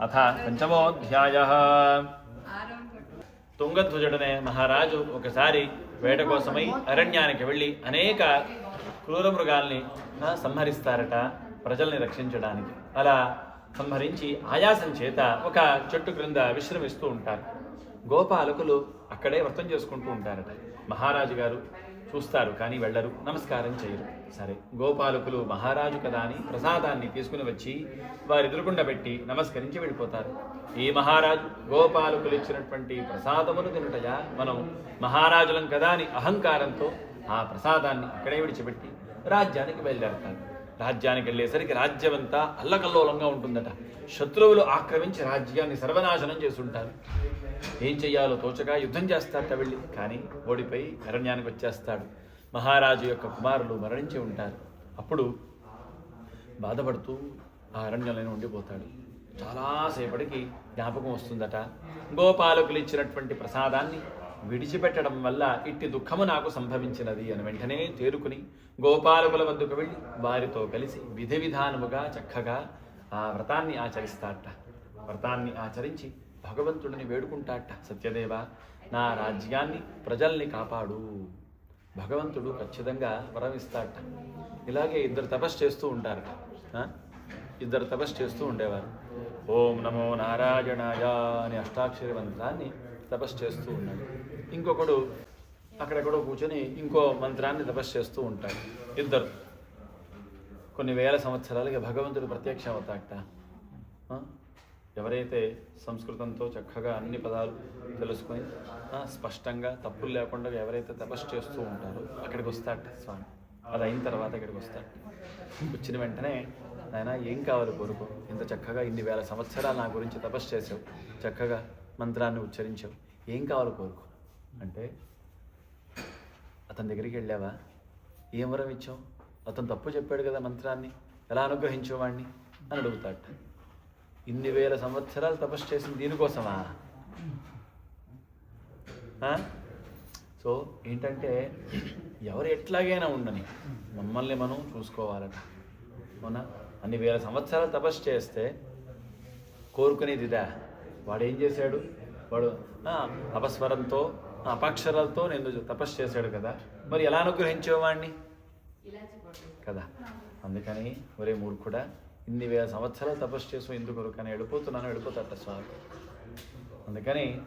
అథ పంచమోధ్యాయ తుంగధ్వజుడనే మహారాజు ఒకసారి వేట కోసమై అరణ్యానికి వెళ్ళి అనేక క్రూర మృగాల్ని సంహరిస్తారట ప్రజల్ని రక్షించడానికి. అలా సంహరించి ఆయాసం చేత ఒక చెట్టు క్రింద విశ్రమిస్తూ ఉంటారు. గోపాలకులు అక్కడే వ్రతం చేసుకుంటూ ఉంటారట. మహారాజు గారు చూస్తారు కానీ వెళ్ళరు. నమస్కారం చేయరు. సరే గోపాలకులు మహారాజు కదా అని ప్రసాదాన్ని తీసుకుని వచ్చి వారి ఎదురుకుండా పెట్టి నమస్కరించి వెళ్ళిపోతారు. ఈ మహారాజు గోపాలకులు ఇచ్చినటువంటి ప్రసాదమును తినటయా? మనం మహారాజులం కదా అని అహంకారంతో ఆ ప్రసాదాన్ని అక్కడే విడిచిపెట్టి రాజ్యానికి బయలుదేరతారు. రాజ్యానికి వెళ్ళేసరికి రాజ్యమంతా అల్లకల్లోలంగా ఉంటుందట. శత్రువులు ఆక్రమించి రాజ్యాన్ని సర్వనాశనం చేస్తుంటారు. ఏం చెయ్యాలో తోచగా యుద్ధం చేస్తాడట వెళ్ళి. కానీ ఓడిపోయి అరణ్యానికి వచ్చేస్తాడు. మహారాజు యొక్క కుమారులు మరణించి ఉంటారు. అప్పుడు బాధపడుతూ ఆ అరణ్యంలోనే ఉండిపోతాడు. చాలాసేపటికి జ్ఞాపకం వస్తుందట. గోపాలకులు ఇచ్చినటువంటి ప్రసాదాన్ని విడిచిపెట్టడం వల్ల ఇట్టి దుఃఖము నాకు సంభవించినది అని వెంటనే తేరుకుని గోపాలకుల వద్దకు వెళ్ళి వారితో కలిసి విధి విధానముగా చక్కగా ఆ వ్రతాన్ని ఆచరిస్తాట వ్రతాన్ని ఆచరించి భగవంతుడిని వేడుకుంటాట సత్యదేవ నా రాజ్యాన్ని ప్రజల్ని కాపాడు. భగవంతుడు ఖచ్చితంగా వరం ఇస్తాట ఇలాగే ఇద్దరు తపస్సు చేస్తూ ఉంటారట. ఇద్దరు తపస్సు చేస్తూ ఉండేవారు. ఓం నమో నారాయణాయ అనే అష్టాక్షరి మంత్రాన్ని తపస్సు చేస్తూ ఉన్నాడు ఇంకొకడు అక్కడెక్కడో కూర్చొని ఇంకో మంత్రాన్ని తపస్సు చేస్తూ ఉంటాడు. ఇద్దరు. కొన్ని వేల సంవత్సరాలుగా భగవంతుడు ప్రత్యక్ష అవుతాట ఎవరైతే సంస్కృతంతో చక్కగా అన్ని పదాలు తెలుసుకొని స్పష్టంగా తప్పులు లేకుండా ఎవరైతే తపస్సు చేస్తూ ఉంటారో అక్కడికి వస్తాడట స్వామి. అది అయిన తర్వాత ఇక్కడికి వస్తాడు. వచ్చిన వెంటనే ఆయన ఏం కావాలి కోరుకో ఇంత చక్కగా ఇన్ని వేల సంవత్సరాలు నా గురించి తపస్సు చేసావు. చక్కగా మంత్రాన్ని ఉచ్చరించావు ఏం కావాలో కోరుకో. అంటే అతని దగ్గరికి వెళ్ళావా? ఏం వరం ఇచ్చావు? అతను తప్పు చెప్పాడు కదా మంత్రాన్ని. ఎలా అనుగ్రహించేవాడిని అని అడుగుతాడు ఇన్ని వేల సంవత్సరాలు తపస్సు చేసింది దీనికోసమా? సో ఏంటంటే ఎవరు ఎట్లాగైనా ఉండని మమ్మల్ని మనం చూసుకోవాలట. అవునా? అన్ని వేల సంవత్సరాలు తపస్సు చేస్తే కోరుకునేది ఇదా? వాడు ఏం చేశాడు? వాడు అపస్వరంతో అపాక్షరాలతో నేను తపస్సు చేశాడు కదా. మరి ఎలా అనుగ్రహించేవాడిని కదా. అందుకని ఒరే మూర్ఖుడా ఇన్ని వేల సంవత్సరాలు తపస్సు చేసు ఎందుకు కానీ వెళ్ళిపోతున్నాను వెళ్ళిపోతాట స్వామి. అందుకని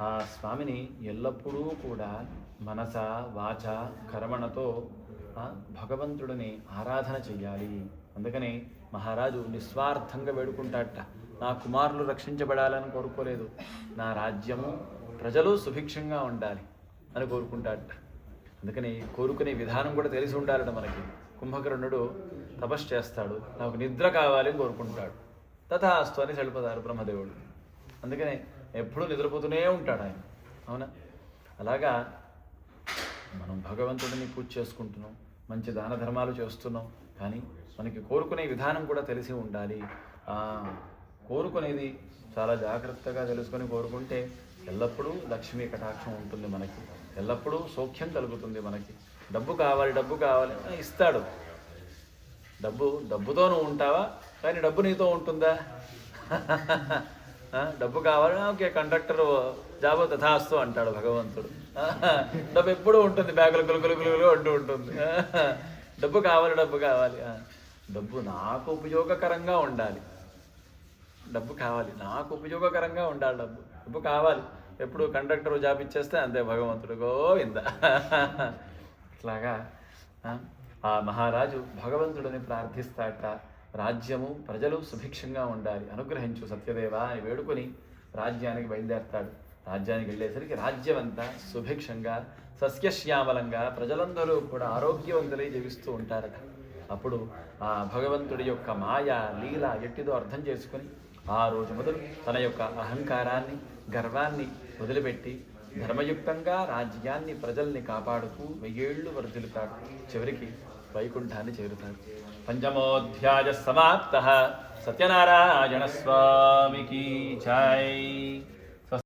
ఆ స్వామిని ఎల్లప్పుడూ కూడా మనస వాచ కర్మణతో భగవంతుడిని ఆరాధన చెయ్యాలి. అందుకని మహారాజు నిస్వార్థంగా వేడుకుంటాట. నా కుమారులు రక్షించబడాలని కోరుకోలేదు. నా రాజ్యము ప్రజలు సుభిక్షంగా ఉండాలి అని కోరుకుంటాడట అందుకని కోరుకునే విధానం కూడా తెలిసి ఉండాలట మనకి. కుంభకర్ణుడు తపస్సు చేస్తాడు. నాకు నిద్ర కావాలి అని కోరుకుంటాడు. తథాస్తు అని చడిపోతారు బ్రహ్మదేవుడు. అందుకని ఎప్పుడూ నిద్రపోతూనే ఉంటాడు ఆయన. అవునా? అలాగా మనం భగవంతుడిని పూజ చేసుకుంటున్నాం. మంచి దాన ధర్మాలు చేస్తున్నాం. కానీ మనకి కోరుకునే విధానం కూడా తెలిసి ఉండాలి. కోరుకునేది చాలా జాగ్రత్తగా తెలుసుకొని కోరుకుంటే ఎల్లప్పుడూ లక్ష్మీ కటాక్షం ఉంటుంది మనకి. ఎల్లప్పుడూ సౌఖ్యం కలుగుతుంది మనకి. డబ్బు కావాలి డబ్బు కావాలి ఇస్తాడు. డబ్బు డబ్బుతో నువ్వు ఉంటావా? కానీ డబ్బు నీతో ఉంటుందా? డబ్బు కావాలి ఓకే కండక్టర్ జాబు తథాస్తు అంటాడు భగవంతుడు. డబ్బు ఎప్పుడూ ఉంటుంది బ్యాగులు గులుగులు గులుగులు అంటూ ఉంటుంది. డబ్బు కావాలి డబ్బు కావాలి డబ్బు నాకు ఉపయోగకరంగా ఉండాలి. డబ్బు కావాలి. నాకు ఉపయోగకరంగా ఉండాలి డబ్బు. డబ్బు కావాలి. ఎప్పుడు కండక్టర్ జాబ్ ఇచ్చేస్తే అంతే భగవంతుడు గోవింద. ఇట్లాగా ఆ, ఆ మహారాజు భగవంతుడిని ప్రార్థిస్తాట. రాజ్యము ప్రజలు సుభిక్షంగా ఉండాలి. అనుగ్రహించు సత్యదేవ అని వేడుకొని రాజ్యానికి బయలుదేరతాడు. రాజ్యానికి వెళ్ళేసరికి రాజ్యం అంతా సుభిక్షంగా సస్యశ్యామలంగా ప్రజలందరూ కూడా ఆరోగ్యవంతులై జీవిస్తూ ఉంటారట. అప్పుడు ఆ భగవంతుడి యొక్క మాయ లీల ఎట్టిదో అర్థం చేసుకుని ఆ రోజు మొదలు తన యొక్క అహంకారాన్ని గర్వాన్ని వదిలిపెట్టి ధర్మయుక్తంగా రాజ్యాన్ని ప్రజల్ని కాపాడుతూ వెయ్యేళ్ళు వర్ధిల్లుతాడు చివరికి వైకుంఠాన్ని చేరుతాడు. పంచమోధ్యాయ సమాప్త. సత్యనారాయణ స్వామికి జై.